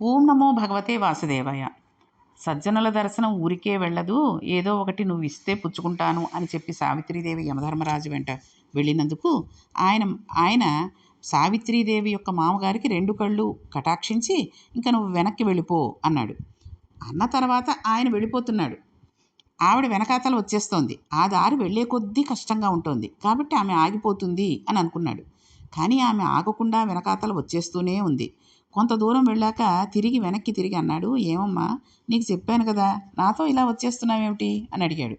ఓం నమో భగవతే వాసుదేవయ్య సజ్జనుల దర్శనం ఊరికే వెళ్ళదు. ఏదో ఒకటి నువ్వు ఇస్తే పుచ్చుకుంటాను అని చెప్పి సావిత్రీదేవి యమధర్మరాజు వెంట వెళ్ళినందుకు ఆయన ఆయన సావిత్రీదేవి యొక్క మామగారికి రెండు కళ్ళు కటాక్షించి ఇంకా నువ్వు వెనక్కి వెళ్ళిపో అన్నాడు. అన్న తర్వాత ఆయన వెళ్ళిపోతున్నాడు. ఆవిడ వెనకాతలు వచ్చేస్తోంది. ఆ దారి వెళ్ళే కొద్దీ కష్టంగా ఉంటుంది. కాబట్టి ఆమె ఆగిపోతుంది అని అనుకున్నాడు. కానీ ఆమె ఆగకుండా వెనకాతలు వచ్చేస్తూనే ఉంది. కొంత దూరం వెళ్ళాక తిరిగి వెనక్కి తిరిగి అన్నాడు ఏమమ్మా నీకు చెప్పాను కదా నాతో ఇలా వచ్చేస్తున్నావేమిటి? అని అడిగాడు.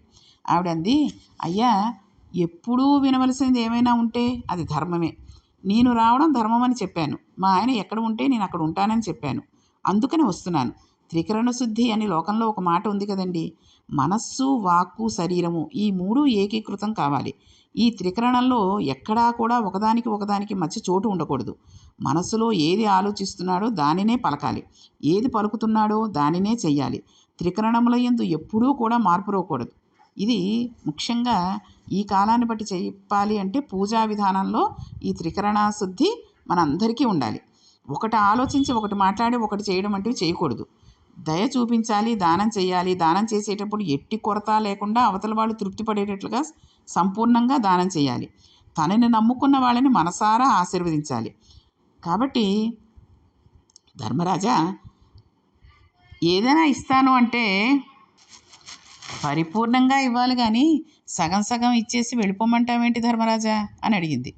ఆవిడ అంది అయ్యా ఎప్పుడూ వినవలసింది ఏమైనా ఉంటే అది ధర్మమే. నేను రావడం ధర్మం అని చెప్పాను. మా ఆయన ఎక్కడ ఉంటే నేను అక్కడ ఉంటానని చెప్పాను. అందుకని వస్తున్నాను. త్రికరణ శుద్ధి అని లోకంలో ఒక మాట ఉంది కదండి. మనస్సు వాక్కు శరీరము ఈ మూడు ఏకీకృతం కావాలి. ఈ త్రికరణంలో ఎక్కడా కూడా ఒకదానికి ఒకదానికి మధ్య చోటు ఉండకూడదు. మనస్సులో ఏది ఆలోచిస్తున్నాడో దానినే పలకాలి. ఏది పలుకుతున్నాడో దానినే చెయ్యాలి. త్రికరణముల ఎందు ఎప్పుడూ కూడా మార్పు రాకూడదు. ఇది ముఖ్యంగా ఈ కాలాన్ని బట్టి చెప్పాలి అంటే పూజా విధానంలో ఈ త్రికరణ శుద్ధి మనందరికీ ఉండాలి. ఒకటి ఆలోచించి ఒకటి మాట్లాడి ఒకటి చేయడం వంటివి చేయకూడదు. దయ చూపించాలి దానం చేయాలి. దానం చేసేటప్పుడు ఎట్టి కొరత లేకుండా అవతల వాళ్ళు తృప్తి పడేటట్లుగా సంపూర్ణంగా దానం చేయాలి. తనని నమ్ముకున్న వాళ్ళని మనసారా ఆశీర్వదించాలి. కాబట్టి ధర్మరాజా ఏదైనా ఇస్తాను అంటే పరిపూర్ణంగా ఇవ్వాలి కానీ సగం సగం ఇచ్చేసి వెళ్ళిపోమంటావేంటి ధర్మరాజా అని అడిగింది.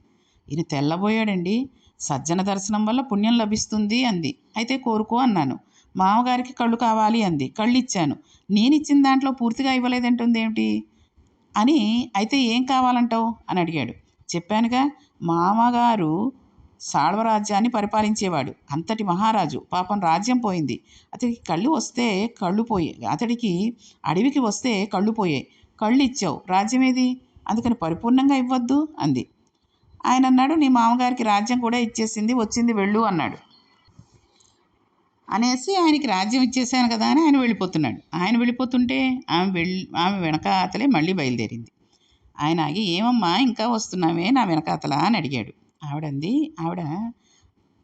ఈయన తెల్లబోయాడండి. సజ్జన దర్శనం వల్ల పుణ్యం లభిస్తుంది అంది. అయితే కోరుకో అన్నాను. మామగారికి కళ్ళు కావాలి అంది. కళ్ళు ఇచ్చాను నేను ఇచ్చిన దాంట్లో పూర్తిగా ఇవ్వలేదంటుంది ఏమిటి అని అయితే ఏం కావాలంటావు? అని అడిగాడు. చెప్పానుగా మామగారు సాళ్వరాజ్యాన్ని పరిపాలించేవాడు. అంతటి మహారాజు. పాపం రాజ్యం పోయింది. అతడికి కళ్ళు వస్తే కళ్ళు పోయాయి. అతడికి అడవికి వస్తే కళ్ళు పోయాయి. కళ్ళు ఇచ్చావు రాజ్యం ఏది అందుకని పరిపూర్ణంగా ఇవ్వద్దు అంది. ఆయన అన్నాడు నీ మామగారికి రాజ్యం కూడా ఇచ్చేసింది వచ్చింది వెళ్ళు అన్నాడు. అనేసి ఆయనకి రాజ్యం ఇచ్చేసాను కదా అని ఆయన వెళ్ళిపోతున్నాడు. ఆయన వెళ్ళిపోతుంటే ఆమె వెళ్ళి ఆమె వెనకాతలే మళ్ళీ బయలుదేరింది. ఆయన ఆగి ఏమమ్మా ఇంకా వస్తున్నావే నా వెనకాతల? అని అడిగాడు. ఆవిడంది ఆవిడ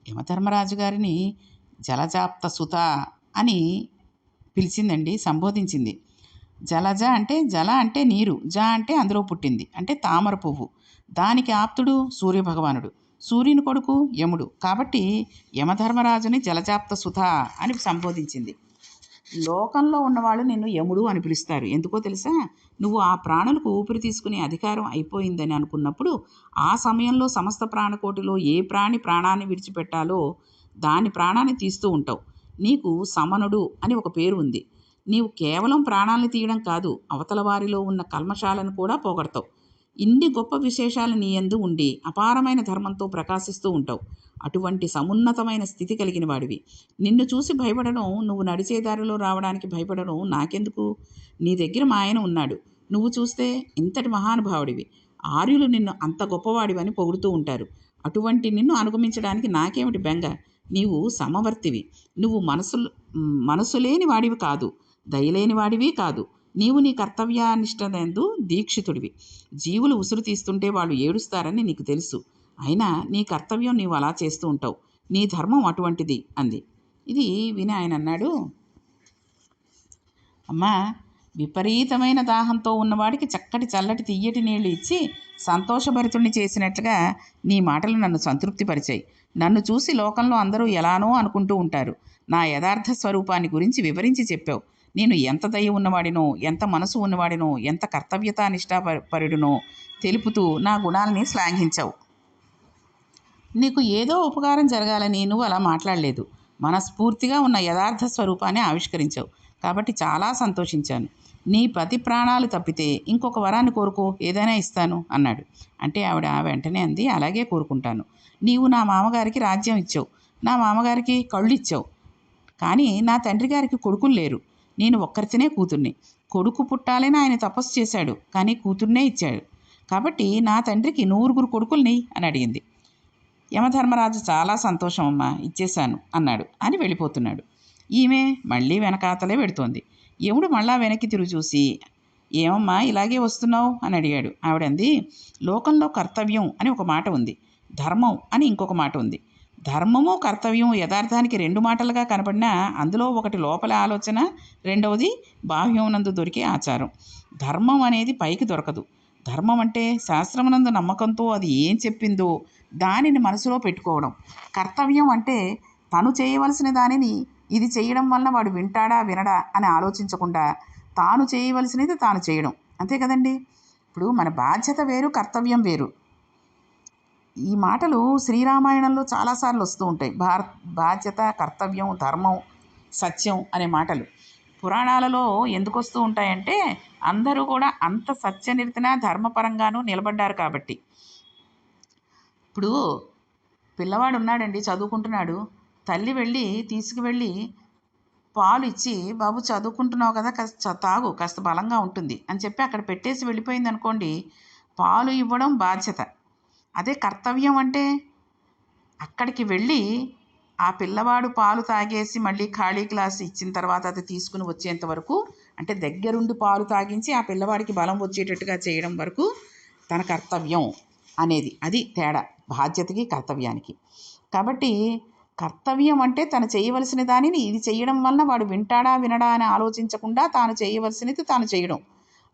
యమధర్మరాజు గారిని జలజాప్త సుత అని పిలిచిందండి సంబోధించింది. జలజ అంటే జల అంటే నీరు జ అంటే అందులో పుట్టింది అంటే తామర పువ్వు. దానికి ఆప్తుడు సూర్యభగవానుడు. సూర్యుని కొడుకు యముడు. కాబట్టి యమధర్మరాజుని జలజాప్త సుధ అని సంబోధించింది. లోకంలో ఉన్నవాళ్ళు నిన్ను యముడు అని పిలుస్తారు. ఎందుకో తెలుసా? నువ్వు ఆ ప్రాణులకు ఊపిరి తీసుకునే అధికారం అయిపోయిందని అనుకున్నప్పుడు ఆ సమయంలో సమస్త ప్రాణకోటిలో ఏ ప్రాణి ప్రాణాన్ని విడిచిపెట్టాలో దాని ప్రాణాన్ని తీస్తూ ఉంటావు. నీకు సమనుడు అని ఒక పేరు ఉంది. నీవు కేవలం ప్రాణాలను తీయడం కాదు అవతల వారిలో ఉన్న కల్మషాలను కూడా పోగొడతావు. ఇన్ని గొప్ప విశేషాలు నీ యందు ఉండి అపారమైన ధర్మంతో ప్రకాశిస్తూ ఉంటావు. అటువంటి సమున్నతమైన స్థితి కలిగిన వాడివి. నిన్ను చూసి భయపడడం నువ్వు నడిచే దారిలో రావడానికి భయపడడం నాకెందుకు? నీ దగ్గర మా ఆయన ఉన్నాడు. నువ్వు చూస్తే ఇంతటి మహానుభావుడివి. ఆర్యులు నిన్ను అంత గొప్పవాడివని పొగుడుతూ ఉంటారు. అటువంటి నిన్ను అనుగమించడానికి నాకేమిటి బెంగ? నీవు సమవర్తివి. నువ్వు మనసు మనసు లేని వాడివి కాదు. దయలేని వాడివి కాదు. నీవు నీ కర్తవ్యానిష్టనందు దీక్షితుడివి. జీవులు ఉసురు తీస్తుంటే వాళ్ళు ఏడుస్తారని నీకు తెలుసు. అయినా నీ కర్తవ్యం నీవు అలా చేస్తూ ఉంటావు. నీ ధర్మం అటువంటిది అంది. ఇది విని ఆయన అన్నాడు అమ్మా విపరీతమైన దాహంతో ఉన్నవాడికి చక్కటి చల్లటి తియ్యటి నీళ్ళు ఇచ్చి సంతోషభరితుణ్ణి చేసినట్లుగా నీ మాటలు నన్ను సంతృప్తిపరిచాయి. నన్ను చూసి లోకంలో అందరూ ఎలానో అనుకుంటూ ఉంటారు. నా యథార్థ స్వరూపాన్ని గురించి వివరించి చెప్పావు. నేను ఎంత దయ ఉన్నవాడినో ఎంత మనసు ఉన్నవాడినో ఎంత కర్తవ్యత నిష్ఠాపరుడునో తెలుపుతూ నా గుణాలని శ్లాఘించావు. నీకు ఏదో ఉపకారం జరగాలని నువ్వు అలా మాట్లాడలేదు. మనస్ఫూర్తిగా ఉన్న యథార్థ స్వరూపాన్ని ఆవిష్కరించావు. కాబట్టి చాలా సంతోషించాను. నీ పతి ప్రాణాలు తప్పితే ఇంకొక వరాన్ని కోరుకో ఏదైనా ఇస్తాను అన్నాడు. అంటే ఆవిడ వెంటనే అంది అలాగే కోరుకుంటాను. నీవు నా మామగారికి రాజ్యం ఇచ్చావు. నా మామగారికి కళ్ళు ఇచ్చావు. కానీ నా తండ్రి గారికి కొడుకులు లేరు. నేను ఒక్కరితేనే కూతుర్ని. కొడుకు పుట్టాలని ఆయన తపస్సు చేశాడు కానీ కూతుర్నే ఇచ్చాడు. కాబట్టి నా తండ్రికి నూరుగురు కొడుకుల్ని అని అడిగింది. యమధర్మరాజు చాలా సంతోషం అమ్మా ఇచ్చేశాను అన్నాడు అని వెళ్ళిపోతున్నాడు. ఈమె మళ్ళీ వెనకాతలే పెడుతోంది యముడు మళ్ళా వెనక్కి తిరుగు చూసి ఏమమ్మా ఇలాగే వస్తున్నావు? అని అడిగాడు. ఆవిడంది లోకంలో కర్తవ్యం అని ఒక మాట ఉంది ధర్మం అని ఇంకొక మాట ఉంది. ధర్మము కర్తవ్యం యథార్థానికి రెండు మాటలుగా కనబడినా అందులో ఒకటి లోపల ఆలోచన రెండవది బాహ్యమునందు దొరికే ఆచారం. ధర్మం అనేది పైకి దొరకదు. ధర్మం అంటే శాస్త్రమునందు నమ్మకంతో అది ఏం చెప్పిందో దానిని మనసులో పెట్టుకోవడం. కర్తవ్యం అంటే తను చేయవలసిన దానిని ఇది చేయడం వలన వాడు వింటాడా వినడా అని ఆలోచించకుండా తాను చేయవలసినది తాను చేయడం. అంతే కదండి? ఇప్పుడు మన బాధ్యత వేరు కర్తవ్యం వేరు. ఈ మాటలు శ్రీరామాయణంలో చాలాసార్లు వస్తూ ఉంటాయి. భార బాధ్యత కర్తవ్యం ధర్మం సత్యం అనే మాటలు. పురాణాలలో ఎందుకు వస్తూ ఉంటాయంటే అందరూ కూడా అంత సత్యనిరతన ధర్మపరంగానూ నిలబడ్డారు కాబట్టి. ఇప్పుడు పిల్లవాడు ఉన్నాడండి చదువుకుంటున్నాడు. తల్లి వెళ్ళి తీసుకువెళ్ళి పాలు ఇచ్చి బాబు చదువుకుంటున్నావు కదా కాస్త తాగు కాస్త బలంగా ఉంటుంది అని చెప్పి అక్కడ పెట్టేసి వెళ్ళిపోయింది అనుకోండి పాలు ఇవ్వడం బాధ్యత. అదే కర్తవ్యం అంటే? అక్కడికి వెళ్ళి ఆ పిల్లవాడు పాలు తాగేసి మళ్ళీ ఖాళీ గ్లాస్ ఇచ్చిన తర్వాత అది తీసుకుని వచ్చేంత వరకు అంటే దగ్గరుండి పాలు తాగించి ఆ పిల్లవాడికి బలం వచ్చేటట్టుగా చేయడం వరకు తన కర్తవ్యం అనేది. అది తేడా బాధ్యతకి కర్తవ్యానికి. కాబట్టి కర్తవ్యం అంటే తను చేయవలసిన దానిని ఇది చేయడం వలన వాడు వింటాడా వినడా అని ఆలోచించకుండా తాను చేయవలసినది తాను చేయడం.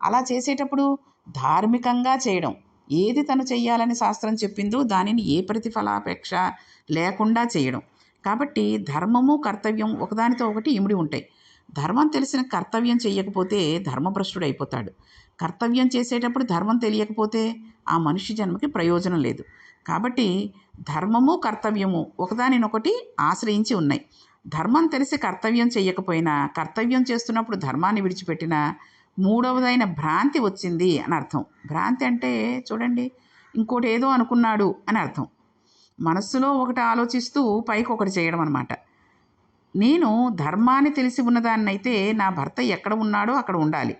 అలా చేసేటప్పుడు ధార్మికంగా చేయడం. ఏది తను చెయ్యాలని శాస్త్రం చెప్పిందో దానిని ఏ ప్రతిఫలాపేక్ష లేకుండా చేయడం. కాబట్టి ధర్మము కర్తవ్యం ఒకదానితో ఒకటి ఇమిడి ఉంటాయి. ధర్మం తెలిసిన కర్తవ్యం చేయకపోతే ధర్మభ్రష్టుడు అయిపోతాడు. కర్తవ్యం చేసేటప్పుడు ధర్మం తెలియకపోతే ఆ మనిషి జన్మకి ప్రయోజనం లేదు. కాబట్టి ధర్మము కర్తవ్యము ఒకదానినొకటి ఆశ్రయించి ఉన్నాయి. ధర్మం తెలిసి కర్తవ్యం చేయకపోయినా కర్తవ్యం చేస్తున్నప్పుడు ధర్మాన్ని విడిచిపెట్టినా మూడవదైన భ్రాంతి వచ్చింది అని అర్థం. భ్రాంతి అంటే చూడండి ఇంకోటి ఏదో అనుకున్నాడు అని అర్థం. మనస్సులో ఒకటి ఆలోచిస్తూ పైకి ఒకటి చేయడం అనమాట నేను ధర్మాన్ని తెలిసి ఉన్నదాన్నైతే నా భర్త ఎక్కడ ఉన్నాడో అక్కడ ఉండాలి.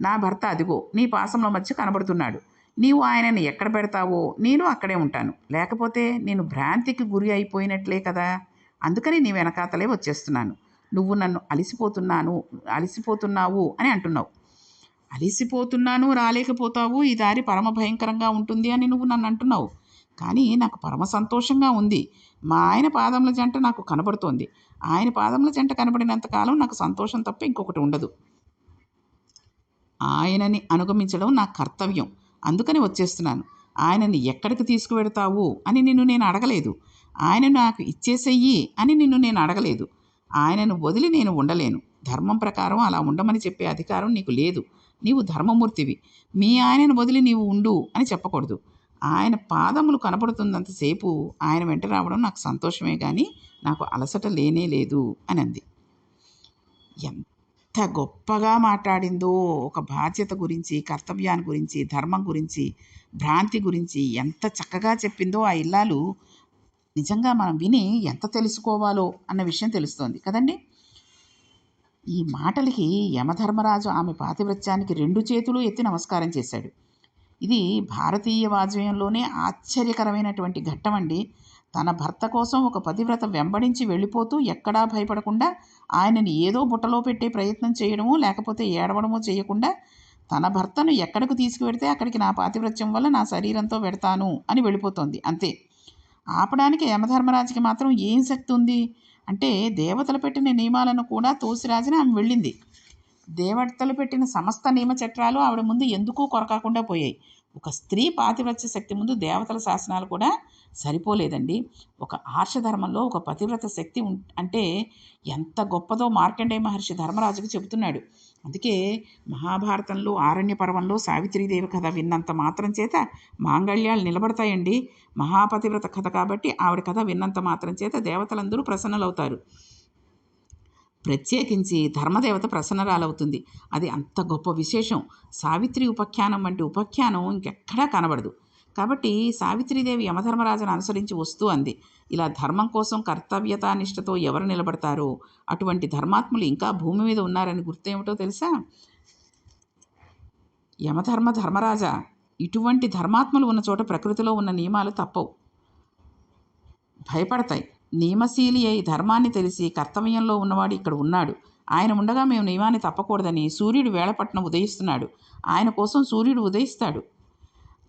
నా భర్త అదిగో నీ పాసంలో మధ్య కనబడుతున్నాడు. నీవు ఆయనను ఎక్కడ పెడతావో నేను అక్కడే ఉంటాను. లేకపోతే నేను భ్రాంతికి గురి అయిపోయినట్లే కదా. అందుకని నీ వెనకాతలే వచ్చేస్తున్నాను. నువ్వు నన్ను అలిసిపోతున్నాను అలిసిపోతున్నావు అని అంటున్నావు. అలిసిపోతున్నాను రాలేకపోతావు ఈ దారి పరమ భయంకరంగా ఉంటుంది అని నువ్వు నన్ను అంటున్నావు. కానీ నాకు పరమ సంతోషంగా ఉంది. మా ఆయన పాదముల జంట నాకు కనబడుతోంది. ఆయన పాదముల జంట కనబడినంత కాలం నాకు సంతోషం తప్ప ఇంకొకటి ఉండదు. ఆయనని అనుగమించడం నా కర్తవ్యం. అందుకని వచ్చేస్తున్నాను. ఆయనని ఎక్కడికి తీసుకువెడతావు అని నిన్ను నేను అడగలేదు. ఆయన నాకు ఇచ్చేసెయ్యి అని నిన్ను నేను అడగలేదు. ఆయనను వదిలి నేను ఉండలేను. ధర్మం ప్రకారం అలా ఉండమని చెప్పే అధికారం నీకు లేదు. నీవు ధర్మమూర్తివి. మీ ఆయనను వదిలి నీవు ఉండు అని చెప్పకూడదు. ఆయన పాదములు కనపడుతున్నంతసేపు ఆయన వెంట రావడం నాకు సంతోషమే కానీ నాకు అలసట లేనే లేదు అని అంది ఎంత గొప్పగా మాట్లాడిందో! ఒక బాధ్యత గురించి కర్తవ్యాన్ని గురించి ధర్మం గురించి భ్రాంతి గురించి ఎంత చక్కగా చెప్పిందో ఆ ఇల్లాలు నిజంగా మనం విని ఎంత తెలుసుకోవాలో అన్న విషయం తెలుస్తోంది. కదండి? ఈ మాటలకి యమధర్మరాజు ఆమె పాతివ్రత్యానికి రెండు చేతులు ఎత్తి నమస్కారం చేశాడు. ఇది భారతీయ వాజ్మయంలోనే ఆశ్చర్యకరమైనటువంటి ఘట్టం అండి. తన భర్త కోసం ఒక పతివ్రత వెంబడించి వెళ్ళిపోతూ ఎక్కడా భయపడకుండా ఆయనని ఏదో బుట్టలో పెట్టే ప్రయత్నం చేయడమో లేకపోతే ఏడవడమో చేయకుండా తన భర్తను ఎక్కడికి తీసుకువెడితే అక్కడికి నా పాతివ్రత్యం వల్ల నా శరీరంతో పెడతాను అని వెళ్ళిపోతోంది. అంతే. ఆపడానికి యమధర్మరాజుకి మాత్రం ఏం శక్తి ఉంది? అంటే దేవతలు పెట్టిన నియమాలను కూడా తోసిరాజుని ఆమె వెళ్ళింది. దేవతలు పెట్టిన సమస్త నియమ చట్టాలు ఆవిడ ముందు ఎందుకు కొరకాకుండా పోయాయి. ఒక స్త్రీ పాతివ్రత్య శక్తి ముందు దేవతల శాసనాలు కూడా సరిపోలేదండి. ఒక ఆర్షధర్మంలో ఒక పతివ్రత శక్తి ఉం అంటే ఎంత గొప్పదో మార్కండేయ మహర్షి ధర్మరాజుకు చెబుతున్నాడు. అందుకే మహాభారతంలో ఆరణ్య పర్వంలో సావిత్రీదేవి కథ విన్నంత మాత్రం చేత మాంగళ్యాలు నిలబడతాయండి. మహాపతివ్రత కథ కాబట్టి ఆవిడ కథ విన్నంత మాత్రం చేత దేవతలందరూ ప్రసన్నలవుతారు. ప్రత్యేకించి ధర్మదేవత ప్రసన్నరాలవుతుంది. అది అంత గొప్ప విశేషం. సావిత్రి ఉపాఖ్యానం వంటి ఉపాఖ్యానం ఇంకెక్కడా కనబడదు. కాబట్టి సావిత్రీదేవి యమధర్మరాజును అనుసరించి వస్తూ అంది. ఇలా ధర్మం కోసం కర్తవ్యతానిష్టతో ఎవరు నిలబడతారో? అటువంటి ధర్మాత్ములు ఇంకా భూమి మీద ఉన్నారని గుర్తేమిటో తెలుసా? యమధర్మ ధర్మరాజా ఇటువంటి ధర్మాత్మలు ఉన్న చోట ప్రకృతిలో ఉన్న నియమాలు తప్పవు. భయపడతాయి. నియమశీలి అయి ధర్మాన్ని తెలిసి కర్తవ్యంలో ఉన్నవాడు ఇక్కడ ఉన్నాడు. ఆయన ఉండగా మేము నియమాన్ని తప్పకూడదని సూర్యుడు వేళపట్నం ఉదయిస్తున్నాడు. ఆయన కోసం సూర్యుడు ఉదయిస్తాడు.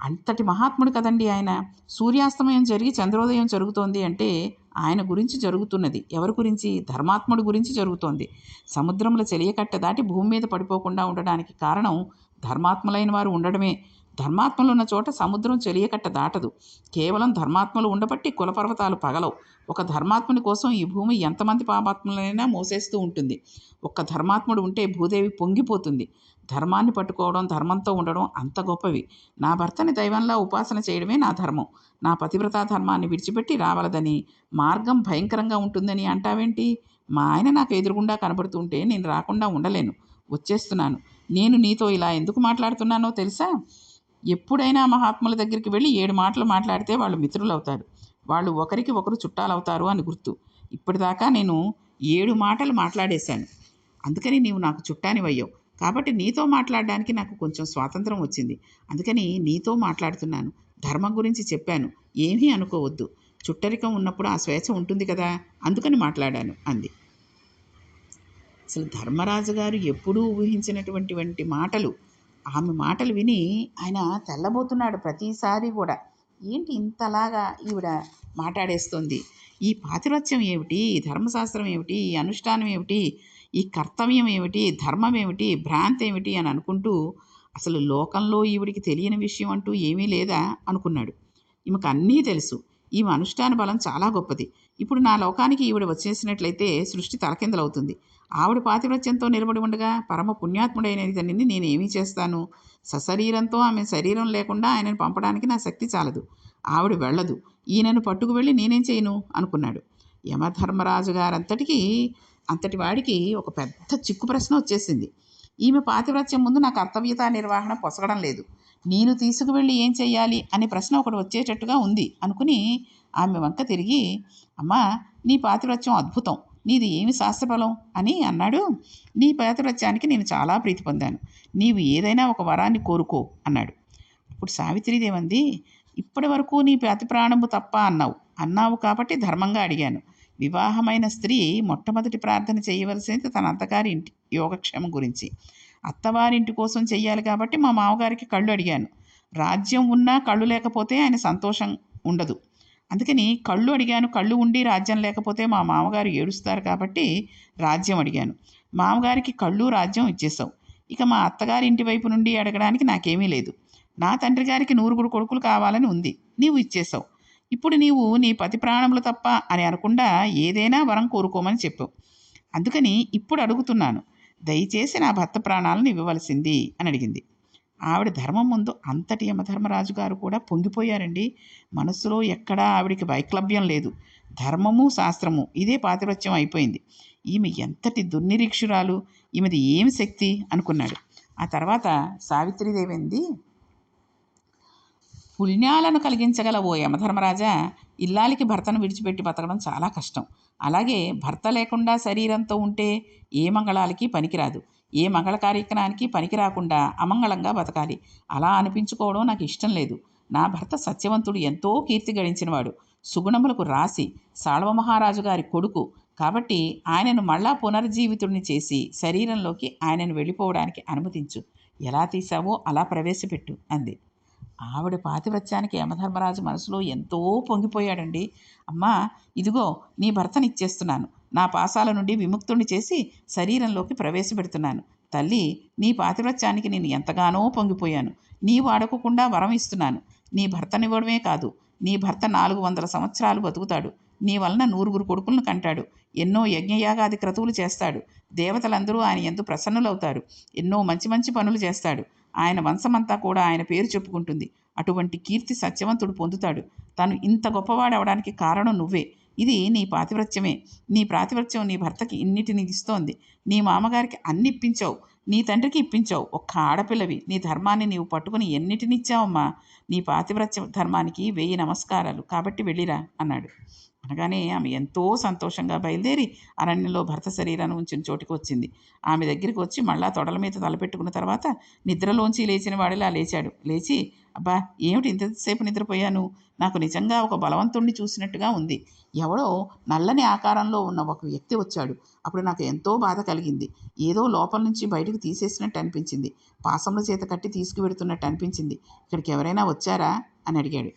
అంతటి మహాత్ముడు కదండి ఆయన. సూర్యాస్తమయం జరిగి చంద్రోదయం జరుగుతోంది అంటే ఆయన గురించి జరుగుతున్నది. ఎవరి గురించి? ధర్మాత్ముడి గురించి జరుగుతోంది. సముద్రంలో చెలియకట్ట దాటి భూమి మీద పడిపోకుండా ఉండడానికి కారణం ధర్మాత్ములైన వారు ఉండడమే. ధర్మాత్మలు ఉన్న చోట సముద్రం చెలియకట్ట దాటదు. కేవలం ధర్మాత్మలు ఉండబట్టి కులపర్వతాలు పగలవు. ఒక ధర్మాత్ముని కోసం ఈ భూమి ఎంతమంది పాపాత్ములైనా మోసేస్తూ ఉంటుంది. ఒక్క ధర్మాత్ముడు ఉంటే భూదేవి పొంగిపోతుంది. ధర్మాన్ని పట్టుకోవడం ధర్మంతో ఉండడం అంత గొప్పవి. నా భర్తని దైవంలా ఉపాసన చేయడమే నా ధర్మం. నా పతివ్రతా ధర్మాన్ని విడిచిపెట్టి రావలదని మార్గం భయంకరంగా ఉంటుందని అంటావేంటి? మా ఆయన నాకు ఎదురుగుండా కనబడుతుంటే నేను రాకుండా ఉండలేను. వచ్చేస్తున్నాను. నేను నీతో ఇలా ఎందుకు మాట్లాడుతున్నానో తెలుసా? ఎప్పుడైనా మహాత్ముల దగ్గరికి వెళ్ళి ఏడు మాటలు మాట్లాడితే వాళ్ళు మిత్రులు అవుతారు వాళ్ళు ఒకరికి ఒకరు చుట్టాలవుతారు అని గుర్తు. ఇప్పటిదాకా నేను ఏడు మాటలు మాట్లాడేశాను. అందుకని నీవు నాకు చుట్టానివయ్యావు. కాబట్టి నీతో మాట్లాడడానికి నాకు కొంచెం స్వాతంత్రం వచ్చింది. అందుకని నీతో మాట్లాడుతున్నాను. ధర్మం గురించి చెప్పాను. ఏమీ అనుకోవద్దు. చుట్టరికం ఉన్నప్పుడు ఆ స్వేచ్ఛ ఉంటుంది కదా? అందుకని మాట్లాడాను అంది. అసలు ధర్మరాజు గారు ఎప్పుడూ ఊహించినటువంటి వంటి మాటలు ఆమె మాటలు విని ఆయన తెల్లబోతున్నాడు ప్రతిసారి కూడా. ఏంటి ఇంతలాగా ఈవిడ మాట్లాడేస్తుంది? ఈ పాతివత్యం ఏమిటి? ధర్మశాస్త్రం ఏమిటి? ఈ అనుష్ఠానం ఏమిటి? ఈ కర్తవ్యం ఏమిటి? ధర్మం ఏమిటి? భ్రాంతి ఏమిటి? అని అనుకుంటూ అసలు లోకంలో ఈవిడికి తెలియని విషయం అంటూ ఏమీ లేదా అనుకున్నాడు. ఈమెకు అన్నీ తెలుసు. ఈమె అనుష్ఠాన బలం చాలా గొప్పది. ఇప్పుడు నా లోకానికి ఈవిడ వచ్చేసినట్లయితే సృష్టి తలకిందలవుతుంది. ఆవిడ పాతివ్రత్యంతో నిలబడి ఉండగా పరమ పుణ్యాత్ముడైన ఇతనిని నేను చేస్తాను? సశరీరంతో ఆమె శరీరం లేకుండా ఆయనను పంపడానికి నా శక్తి చాలదు. ఆవిడ వెళ్ళదు. ఈయనను పట్టుకు వెళ్ళి నేనేం చేయను? అనుకున్నాడు. యమధర్మరాజు గారంతటికీ అంతటి వాడికి ఒక పెద్ద చిక్కు ప్రశ్న వచ్చేసింది. ఈమె పాతివ్రత్యం ముందు నా కర్తవ్యత నిర్వహణ పొసగడం లేదు. నేను తీసుకువెళ్ళి ఏం చెయ్యాలి? అనే ప్రశ్న ఒకటి వచ్చేటట్టుగా ఉంది అనుకుని ఆమె వంక తిరిగి అమ్మా నీ పాతివ్రత్యం అద్భుతం. నీది ఏమి శాస్త్రఫలం అని అన్నాడు. నీ పాతివ్రత్యానికి నేను చాలా ప్రీతి పొందాను. నీవు ఏదైనా ఒక వరాన్ని కోరుకో అన్నాడు. ఇప్పుడు సావిత్రిదేవంది ఇప్పటి వరకు నీ ప్రతి ప్రాణము తప్ప అన్నావు. అన్నావు కాబట్టి ధర్మంగా అడిగాను. వివాహమైన స్త్రీ మొట్టమొదటి ప్రార్థన చేయవలసింది తన అత్తగారి ఇంటి యోగక్షేమం గురించి. అత్తవారింటి కోసం చెయ్యాలి కాబట్టి మా మామగారికి కళ్ళు అడిగాను. రాజ్యం ఉన్నా కళ్ళు లేకపోతే ఆయన సంతోషం ఉండదు. అందుకని కళ్ళు అడిగాను కళ్ళు ఉండి రాజ్యం లేకపోతే మా మామగారు ఏడుస్తారు కాబట్టి రాజ్యం అడిగాను. మామగారికి కళ్ళు రాజ్యం ఇచ్చేసావు ఇక మా అత్తగారి ఇంటి వైపు నుండి అడగడానికి నాకేమీ లేదు. నా తండ్రి గారికి నూరుగురు కొడుకులు కావాలని ఉంది. నీవు ఇచ్చేసావు ఇప్పుడు నీవు నీ పతి ప్రాణములు తప్ప అని అనకుండా ఏదైనా వరం కోరుకోమని చెప్పావు. అందుకని ఇప్పుడు అడుగుతున్నాను. దయచేసి నా భర్త ప్రాణాలను ఇవ్వవలసింది అని అడిగింది. ఆవిడ ధర్మం ముందు అంతటి యమధర్మరాజు గారు కూడా పొంగిపోయారండి. మనస్సులో ఎక్కడా ఆవిడికి వైక్లభ్యం లేదు. ధర్మము శాస్త్రము ఇదే పాతివత్యం అయిపోయింది. ఈమె ఎంతటి దుర్నిరీక్షురాలు ఈమెది ఏమి శక్తి? అనుకున్నాడు. ఆ తర్వాత సావిత్రిదేవి అంది పుణ్యాలను కలిగించగల ఓ యమధర్మరాజా ఇల్లాలికి భర్తను విడిచిపెట్టి బతకడం చాలా కష్టం. అలాగే భర్త లేకుండా శరీరంతో ఉంటే ఏ మంగళాలకి పనికిరాదు. ఏ మంగళ కార్యక్రమానికి పనికి రాకుండా అమంగళంగా బతకాలి. అలా అనిపించుకోవడం నాకు ఇష్టం లేదు. నా భర్త సత్యవంతుడు ఎంతో కీర్తి గడించినవాడు. సుగుణములకు రాసి సాళవ మహారాజు గారి కొడుకు. కాబట్టి ఆయనను మళ్ళా పునర్జీవితుడిని చేసి శరీరంలోకి ఆయనను వెళ్ళిపోవడానికి అనుమతించు. ఎలా తీసావో అలా ప్రవేశపెట్టు అంది. ఆవిడ పాతివ్రత్యానికి యమధర్మరాజు మనసులో ఎంతో పొంగిపోయాడండి. అమ్మా ఇదిగో నీ భర్తని ఇచ్చేస్తున్నాను నా పాసాల నుండి విముక్తుణ్ణి చేసి శరీరంలోకి ప్రవేశపెడుతున్నాను. తల్లి నీ పాతివ్రత్యానికి నేను ఎంతగానో పొంగిపోయాను. నీవు అడగకుండా వరం ఇస్తున్నాను. నీ భర్తనివ్వడమే కాదు నీ భర్త నాలుగు వందల సంవత్సరాలు బతుకుతాడు. నీ వలన నూరుగురు కొడుకులను కంటాడు. ఎన్నో యజ్ఞయాగాది క్రతువులు చేస్తాడు. దేవతలందరూ ఆయన ఎందు ప్రసన్నులవుతారు. ఎన్నో మంచి మంచి పనులు చేస్తాడు. ఆయన వంశమంతా కూడా ఆయన పేరు చెప్పుకుంటుంది. అటువంటి కీర్తి సత్యవంతుడు పొందుతాడు. తను ఇంత గొప్పవాడవడానికి కారణం నువ్వే. ఇది నీ పాతివ్రత్యమే. నీ ప్రాతివ్రత్యం నీ భర్తకి ఇన్నిటిని ఇస్తోంది. నీ మామగారికి అన్ని ఇప్పించావు. నీ తండ్రికి ఇప్పించావు. ఒక్క ఆడపిల్లవి. నీ ధర్మాన్ని నీవు పట్టుకుని ఎన్నిటినిచ్చావమ్మా నీ పాతివ్రత్య ధర్మానికి వెయ్యి నమస్కారాలు. కాబట్టి వెళ్ళిరా అన్నాడు. అనగానే ఆమె ఎంతో సంతోషంగా బయలుదేరి అరణ్యంలో భర్త శరీరాన్ని ఉంచిన చోటికి వచ్చింది. ఆమె దగ్గరికి వచ్చి మళ్ళా తొడల మీద తలపెట్టుకున్న తర్వాత నిద్రలోంచి లేచిన వాడిలా లేచాడు. లేచి అబ్బా ఏమిటి ఇంతసేపు నిద్రపోయాను? నాకు నిజంగా ఒక బలవంతుణ్ణి చూసినట్టుగా ఉంది. ఎవడో నల్లని ఆకారంలో ఉన్న ఒక వ్యక్తి వచ్చాడు. అప్పుడు నాకు ఎంతో బాధ కలిగింది. ఏదో లోపల నుంచి బయటకు తీసేసినట్టు అనిపించింది. పాసంలో చేత కట్టి తీసుకువెడుతున్నట్టు అనిపించింది. ఇక్కడికి ఎవరైనా వచ్చారా? అని అడిగాడు.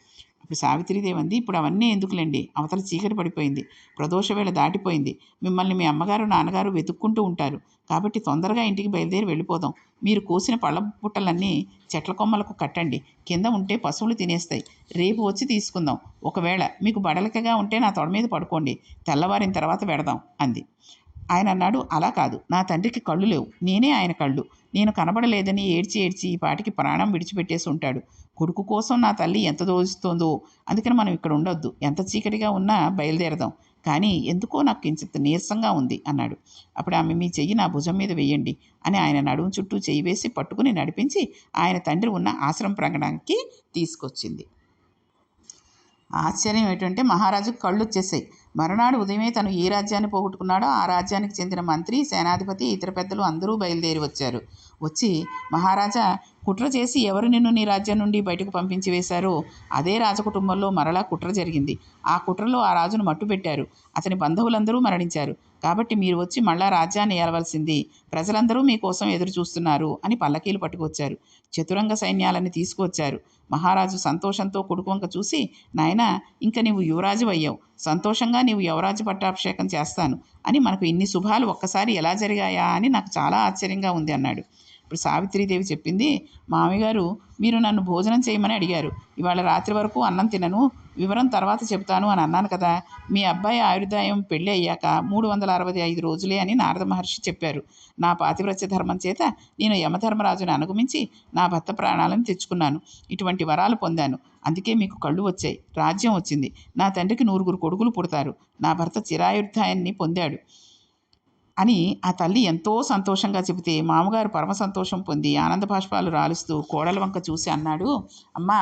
ఇప్పుడు సావిత్రిదేవి అంది ఇప్పుడు అవన్నీ ఎందుకులేండి? అవతల చీకటి పడిపోయింది. ప్రదోష వేళ దాటిపోయింది. మిమ్మల్ని మీ అమ్మగారు నాన్నగారు వెతుక్కుంటూ ఉంటారు. కాబట్టి తొందరగా ఇంటికి బయలుదేరి వెళ్ళిపోదాం. మీరు కోసిన పళ్ళ బుట్టలన్నీ చెట్ల కొమ్మలకు కట్టండి. కింద ఉంటే పశువులు తినేస్తాయి. రేపు వచ్చి తీసుకుందాం. ఒకవేళ మీకు బడలికగా ఉంటే నా తొడ మీద పడుకోండి. తెల్లవారిన తర్వాత పెడదాం అంది. ఆయన అన్నాడు అలా కాదు. నా తండ్రికి కళ్ళు లేవు. నేనే ఆయన కళ్ళు. నేను కనబడలేదని ఏడ్చి ఏడ్చి ఈ పాటికి ప్రాణం విడిచిపెట్టేసి ఉంటాడు. కొడుకు కోసం నా తల్లి ఎంత దోచిస్తోందో. అందుకని మనం ఇక్కడ ఉండొద్దు. ఎంత చీకటిగా ఉన్నా బయలుదేరదాం. కానీ ఎందుకో నాకు కించిత్ నీరసంగా ఉంది అన్నాడు. అప్పుడు ఆమె మీ చెయ్యి నా భుజం మీద వేయండి అని ఆయన నడుము చుట్టూ చెయ్యి వేసి పట్టుకుని నడిపించి ఆయన తండ్రి ఉన్న ఆశ్రమ ప్రాంగణానికి తీసుకొచ్చింది. ఆశ్చర్యం ఏంటంటే మహారాజుకు కళ్ళు వచ్చేసాయి మరునాడు ఉదయమే తను ఏ రాజ్యాన్ని పోగొట్టుకున్నాడో ఆ రాజ్యానికి చెందిన మంత్రి సేనాధిపతి ఇతర పెద్దలు అందరూ బయలుదేరి వచ్చారు. వచ్చి మహారాజా కుట్ర చేసి ఎవరు నిన్ను నీ రాజ్యం నుండి బయటకు పంపించి వేశారో? అదే రాజకుటుంబంలో మరలా కుట్ర జరిగింది. ఆ కుట్రలో ఆ రాజును మట్టుపెట్టారు అతని బంధువులందరూ మరణించారు. కాబట్టి మీరు వచ్చి మళ్ళా రాజ్యాన్ని ఏలవలసింది. ప్రజలందరూ మీకోసం ఎదురు చూస్తున్నారు అని పల్లకీలు పట్టుకొచ్చారు. చతురంగ సైన్యాలని తీసుకువచ్చారు. మహారాజు సంతోషంతో కొడుకు చూసి నాయనా ఇంక నీవు యువరాజు అయ్యావు. సంతోషంగా నీవు యువరాజు పట్టాభిషేకం చేస్తాను. అని మనకు ఇన్ని శుభాలు ఒక్కసారి ఎలా జరిగాయా అని నాకు చాలా ఆశ్చర్యంగా ఉంది అన్నాడు. ఇప్పుడు సావిత్రీదేవి చెప్పింది మామయ్యగారు మీరు నన్ను భోజనం చేయమని అడిగారు. ఇవాళ రాత్రి వరకు అన్నం తినను. వివరం తర్వాత చెబుతాను అని అన్నాను కదా. మీ అబ్బాయి ఆయుర్దాయం పెళ్ళి అయ్యాక మూడు వందల అరవై ఐదు రోజులే అని నారద మహర్షి చెప్పారు. నా పాతివ్రత్య ధర్మం చేత నేను యమధర్మరాజును అనుగమించి నా భర్త ప్రాణాలను తెచ్చుకున్నాను. ఇటువంటి వరాలు పొందాను. అందుకే మీకు కళ్ళు వచ్చాయి. రాజ్యం వచ్చింది. నా తండ్రికి నూరుగురు కొడుకులు పుడతారు. నా భర్త చిరాయుర్ధాయాన్ని పొందాడు అని ఆ తల్లి ఎంతో సంతోషంగా చెబితే మామగారు పరమ సంతోషం పొంది ఆనంద బాష్పాలు రాలుస్తూ కోడల వంక చూసి అన్నాడు అమ్మా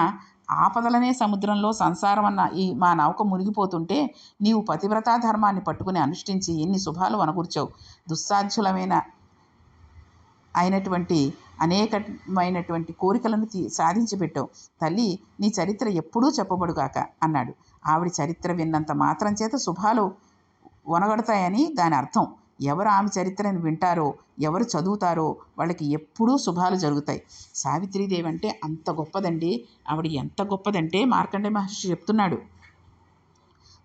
ఆపదలనే సముద్రంలో సంసారం అన్న ఈ మా నౌక మునిగిపోతుంటే నీవు పతివ్రతా ధర్మాన్ని పట్టుకుని అనుష్ఠించి ఎన్ని శుభాలు వనకూర్చావు దుస్సాధ్యులమైన అయినటువంటి అనేకమైనటువంటి కోరికలను తీ సాధించి పెట్టావు. తల్లి నీ చరిత్ర ఎప్పుడూ చెప్పబడుగాక అన్నాడు. ఆవిడ చరిత్ర విన్నంత మాత్రం చేత శుభాలు వనగడతాయని దాని అర్థం. ఎవరు ఆమె చరిత్రను వింటారో ఎవరు చదువుతారో వాళ్ళకి ఎప్పుడూ శుభాలు జరుగుతాయి. సావిత్రీదేవి అంటే అంత గొప్పదండి. ఆవిడ ఎంత గొప్పదంటే మార్కండే మహర్షి చెప్తున్నాడు.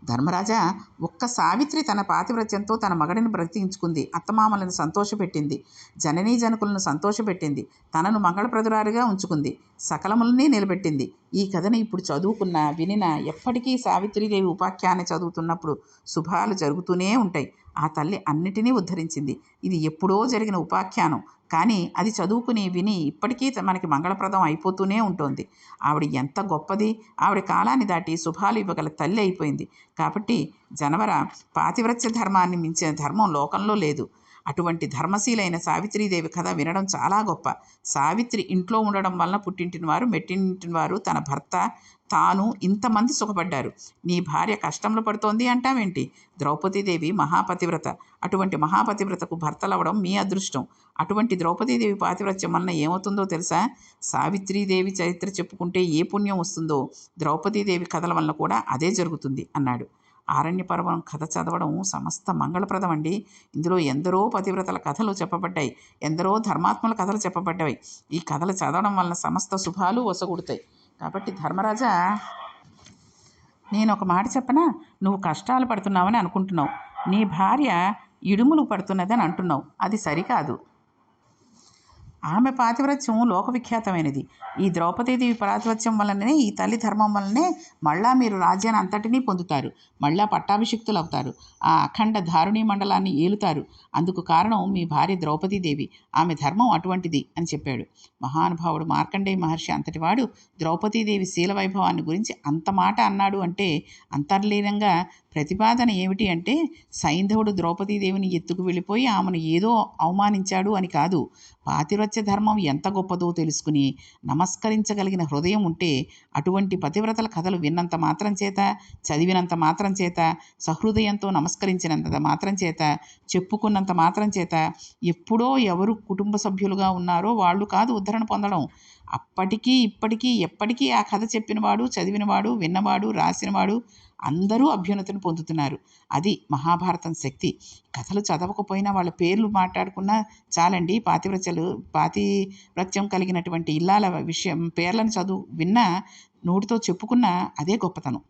ధర్మరాజా ఒక్క సావిత్రి తన పాతివ్రత్యంతో తన మగడిని బ్రతికించుకుంది. అత్తమామలను సంతోషపెట్టింది. జననీ జనకులను సంతోషపెట్టింది. తనను మంగళప్రదురారిగా ఉంచుకుంది. సకలములని నిలబెట్టింది. ఈ కథని ఇప్పుడు చదువుకున్న వినిన ఎప్పటికీ సావిత్రీదేవి ఉపాఖ్యాన్ని చదువుతున్నప్పుడు శుభాలు జరుగుతూనే ఉంటాయి. ఆ తల్లి అన్నిటినీ ఉద్ధరించింది. ఇది ఎప్పుడో జరిగిన ఉపాఖ్యానం. కానీ అది చదువుకుని విని ఇప్పటికీ మనకి మంగళప్రదం అయిపోతూనే ఉంటుంది. ఆవిడ ఎంత గొప్పది. ఆవిడ కాలాన్ని దాటి శుభాలు ఇవ్వగల తల్లి అయిపోయింది. కాబట్టి జనవర పాతివ్రత్య ధర్మాన్ని మించిన ధర్మం లోకంలో లేదు. అటువంటి ధర్మశీలైన సావిత్రీదేవి కథ వినడం చాలా గొప్ప. సావిత్రి ఇంట్లో ఉండడం వలన పుట్టింటిన వారు మెట్టింటిన వారు తన భర్త తాను ఇంతమంది సుఖపడ్డారు. నీ భార్య కష్టంలో పడుతోంది అంటావేంటి? ద్రౌపదీదేవి మహాపతివ్రత. అటువంటి మహాపతివ్రతకు భర్తలవ్వడం మీ అదృష్టం. అటువంటి ద్రౌపదీదేవి పాతివ్రత్యం వలన ఏమవుతుందో తెలుసా? సావిత్రీదేవి చరిత్ర చెప్పుకుంటే ఏ పుణ్యం వస్తుందో ద్రౌపదీదేవి కథల వలన కూడా అదే జరుగుతుంది అన్నాడు. ఆరణ్య పర్వం కథ చదవడం సమస్త మంగళప్రదం అండి ఇందులో ఎందరో పతివ్రతల కథలు చెప్పబడ్డాయి. ఎందరో ధర్మాత్మల కథలు చెప్పబడ్డాయి. ఈ కథలు చదవడం వలన సమస్త శుభాలు వసగుడతాయి. కాబట్టి ధర్మరాజా నేను ఒక మాట చెప్పనా? నువ్వు కష్టాలు పడుతున్నావని అనుకుంటున్నావు. నీ భార్య ఇడుములు పడుతున్నదని అంటున్నావు. అది సరికాదు. ఆమె పాతివ్రత్యం లోకవిఖ్యాతమైనది. ఈ ద్రౌపదీదేవి పాతివ్రత్యం వలననే ఈ తల్లి ధర్మం వలనే మళ్ళా మీరు రాజ్యాన్ని అంతటినీ పొందుతారు. మళ్ళా పట్టాభిషిక్తులు అవుతారు ఆ అఖండ ధారుణీ మండలాన్ని ఏలుతారు. అందుకు కారణం మీ భార్య ద్రౌపదీదేవి. ఆమె ధర్మం అటువంటిది అని చెప్పాడు. మహానుభావుడు మార్కండేయ మహర్షి అంతటివాడు ద్రౌపదీదేవి శీల వైభవాన్ని గురించి అంత మాట అన్నాడు అంటే అంతర్లీనంగా ప్రతిపాదన ఏమిటి అంటే సైంధవుడు ద్రౌపదీదేవిని ఎత్తుకు వెళ్ళిపోయి ఆమెను ఏదో అవమానించాడు అని కాదు. పాతివ్రత్య ధర్మం ఎంత గొప్పదో తెలుసుకుని నమస్కరించగలిగిన హృదయం ఉంటే అటువంటి పతివ్రతల కథలు విన్నంత మాత్రం చేత చదివినంత మాత్రం చేత సహృదయంతో నమస్కరించినంత మాత్రం చేత చెప్పుకున్నంత మాత్రం చేత ఎప్పుడో ఎవరు కుటుంబ సభ్యులుగా ఉన్నారో వాళ్ళు కాదు ఉద్ధరణ పొందడం. అప్పటికీ ఇప్పటికీ ఎప్పటికీ ఆ కథ చెప్పినవాడు చదివినవాడు విన్నవాడు రాసినవాడు అందరూ అభ్యున్నతిని పొందుతున్నారు. అది మహాభారతం శక్తి. కథలు చదవకపోయినా వాళ్ళ పేర్లు మాట్లాడుకున్నా చాలండి. పాతివ్రత్యలు పాతివ్రత్యం కలిగినటువంటి ఇల్లాల విషయం పేర్లను చదువు విన్నా నోటితో చెప్పుకున్నా అదే గొప్పతనం.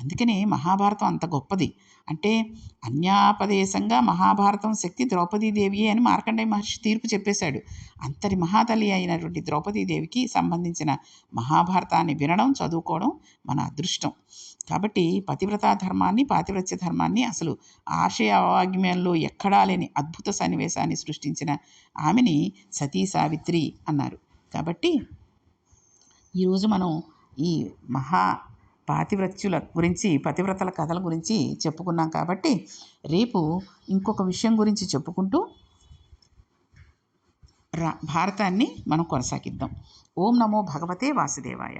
అందుకనే మహాభారతం అంత గొప్పది. అంటే అన్యాపదేశంగా మహాభారతం శక్తి ద్రౌపదీదేవియే అని మార్కండేయ మహర్షి తీర్పు చెప్పేశాడు. అంతటి మహాతల్లి అయినటువంటి ద్రౌపదీదేవికి సంబంధించిన మహాభారతాన్ని వినడం చదువుకోవడం మన అదృష్టం. కాబట్టి పతివ్రతా ధర్మాన్ని పాతివ్రత్య ధర్మాన్ని అసలు ఆశయ వాగ్మ్యంలో ఎక్కడా లేని అద్భుత సన్నివేశాన్ని సృష్టించిన ఆమెని సతీ సావిత్రి అన్నారు. కాబట్టి ఈరోజు మనం ఈ మహా పాతివ్రత్యుల గురించి పతివ్రతల కథల గురించి చెప్పుకున్నాం కాబట్టి రేపు ఇంకొక విషయం గురించి చెప్పుకుంటూ రా భారతాన్ని మనం కొనసాగిద్దాం. ఓం నమో భగవతే వాసుదేవాయ.